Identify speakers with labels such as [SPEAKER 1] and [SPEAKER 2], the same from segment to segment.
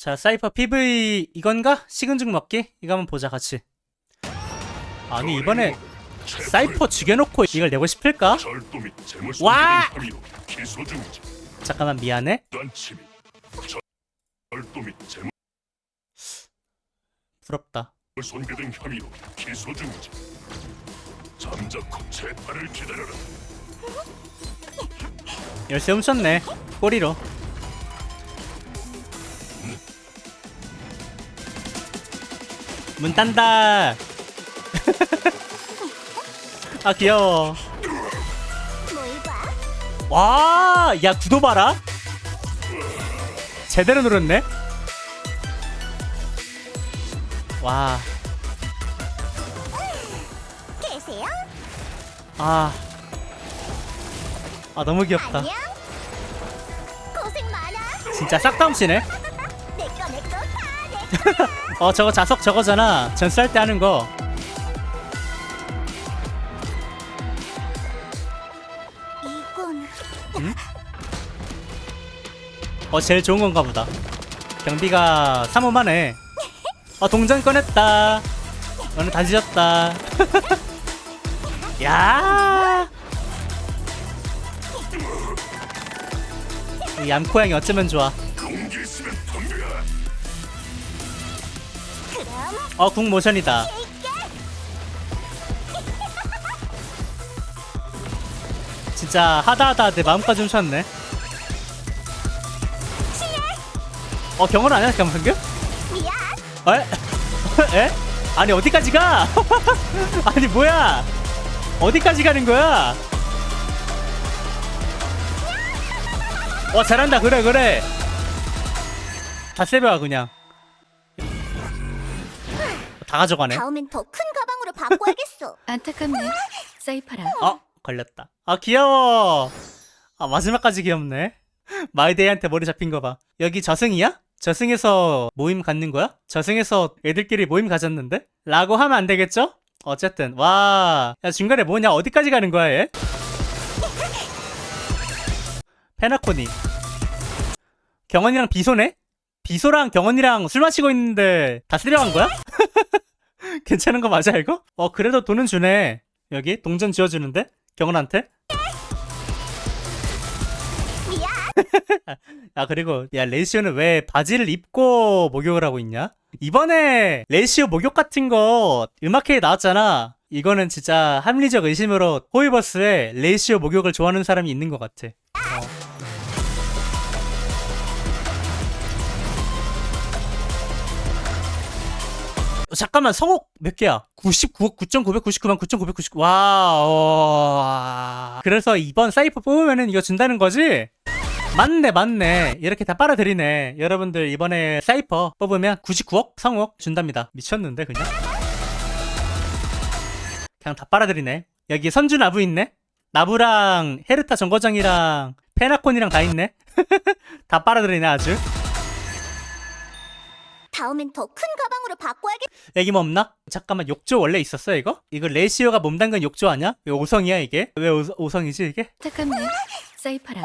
[SPEAKER 1] 자, 사이퍼 PV 이건가? 식은 죽 먹기? 이거 한번 보자, 같이. 아니, 이번에 사이퍼 죽여놓고 이걸 내고 싶을까? 와! 잠깐만, 미안해. 부럽다.
[SPEAKER 2] 손괴된 혐의로 기소 중이지. 잠자코 재판을 기다려라.
[SPEAKER 1] 열쇠 훔쳤네. 꼬리로. 문 딴다. 아, 귀여워. 와, 야 구도 봐라. 제대로 누렸네. 와? 아, 아 너무 귀엽다. 진짜 싹다 훔치네. 어, 저거 자석 저거잖아. 전수할 때 하는 거.
[SPEAKER 3] 이건
[SPEAKER 1] 어, 제일 좋은 건가 보다. 경비가 3호만 해. 어, 동전 꺼냈다. 너는 다 뒤졌다. 야! 이 얌코양이 어쩌면 좋아. 어, 궁 모션이다. 진짜 하다하다 내 마음까지 훔쳤네. 어, 경호를 안 해? 잠깐만, 방금?
[SPEAKER 3] 미안.
[SPEAKER 1] 에? 에? 아니 어디까지 가? 아니 뭐야? 어디까지 가는 거야? 어 잘한다 그래 그래 다 세벼 그냥 다 가져가네
[SPEAKER 3] 다음엔 더 큰 가방으로 바꿔야겠어.
[SPEAKER 4] 안타깝네. 사이파라.
[SPEAKER 1] 어 걸렸다 아 귀여워 아 마지막까지 귀엽네 마이데이한테 머리 잡힌 거 봐 여기 저승이야? 저승에서 모임 갖는 거야? 저승에서 애들끼리 모임 가졌는데? 라고 하면 안 되겠죠? 어쨌든 와 야, 중간에 뭐냐 어디까지 가는 거야 얘? 페나코니 경원이랑 비소네? 비소랑 경원이랑 술 마시고 있는데 다 쓰려간 거야? 괜찮은 거 맞아 이거? 어 그래도 돈은 주네 여기 동전 지어주는데? 경원한테?
[SPEAKER 3] 미안.
[SPEAKER 1] 아 그리고 야 레이시오는 왜 바지를 입고 목욕을 하고 있냐? 이번에 레이시오 목욕 같은 거 음악회에 나왔잖아. 이거는 진짜 합리적 의심으로 호이버스에 레이시오 목욕을 좋아하는 사람이 있는 것 같아. 잠깐만 성옥 몇 개야? 99억 9,999만 9,999 와, 와. 그래서 이번 사이퍼 뽑으면은 이거 준다는 거지? 맞네 맞네. 이렇게 다 빨아들이네. 여러분들 이번에 사이퍼 뽑으면 99억 성억 준답니다. 미쳤는데 그냥? 그냥 다 빨아들이네. 여기 선주 나부 있네? 나부랑 헤르타 정거장이랑 페나콘이랑 다 있네? 다 빨아들이네 아주
[SPEAKER 3] 다음엔 더 큰 가방으로 바꿔야겠.
[SPEAKER 1] 여기 뭐 없나? 잠깐만 욕조 원래 있었어 이거? 이거 레이시오가 몸담근 욕조 아니야? 왜 5성이야 이게? 왜 5, 성이지 이게?
[SPEAKER 4] 안타깝네. 사이파라.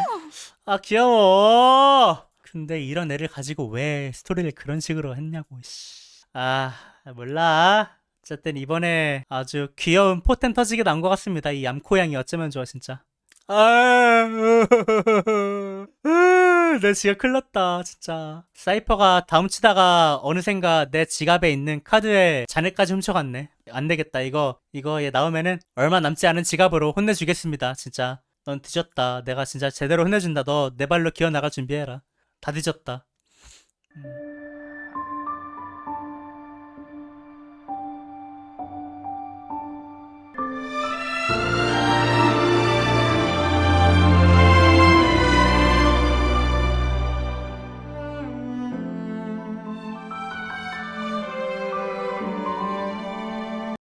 [SPEAKER 1] 아 귀여워. 근데 이런 애를 가지고 왜 스토리를 그런 식으로 했냐고. 씨. 아 몰라. 어쨌든 이번에 아주 귀여운 포텐 터지게 나온 것 같습니다. 이 얌코양이 어쩌면 좋아 진짜. 아, 내 지갑 큰일 났다 진짜. 사이퍼가 다음 치다가 어느샌가 내 지갑에 있는 카드에 잔액까지 훔쳐갔네. 안 되겠다 이거 이거 얘 나오면은 얼마 남지 않은 지갑으로 혼내주겠습니다 진짜. 넌 뒤졌다. 내가 진짜 제대로 혼내준다. 너 내 발로 기어 나갈 준비해라. 다 뒤졌다. 음.